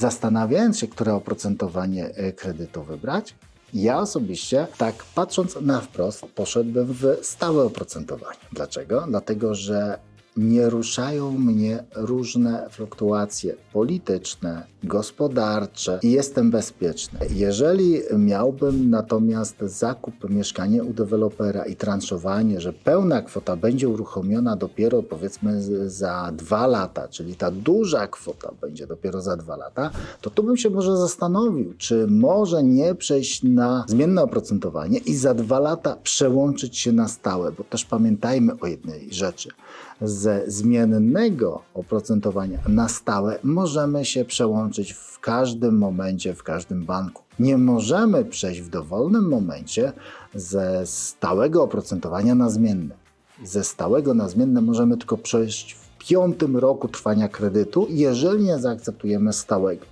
zastanawiając się, które oprocentowanie e, kredytu wybrać, ja osobiście, tak patrząc na wprost, poszedłbym w stałe oprocentowanie. Dlaczego? Dlatego, że nie ruszają mnie różne fluktuacje polityczne, gospodarcze i jestem bezpieczny. Jeżeli miałbym natomiast zakup mieszkania u dewelopera i transzowanie, że pełna kwota będzie uruchomiona dopiero powiedzmy za dwa lata, czyli ta duża kwota będzie dopiero za dwa lata, to tu bym się może zastanowił, czy może nie przejść na zmienne oprocentowanie i za dwa lata przełączyć się na stałe, bo też pamiętajmy o jednej rzeczy. Ze zmiennego oprocentowania na stałe możemy się przełączyć w każdym momencie, w każdym banku. Nie możemy przejść w dowolnym momencie ze stałego oprocentowania na zmienne. Ze stałego na zmienne możemy tylko przejść w piątym roku trwania kredytu, jeżeli nie zaakceptujemy stałego.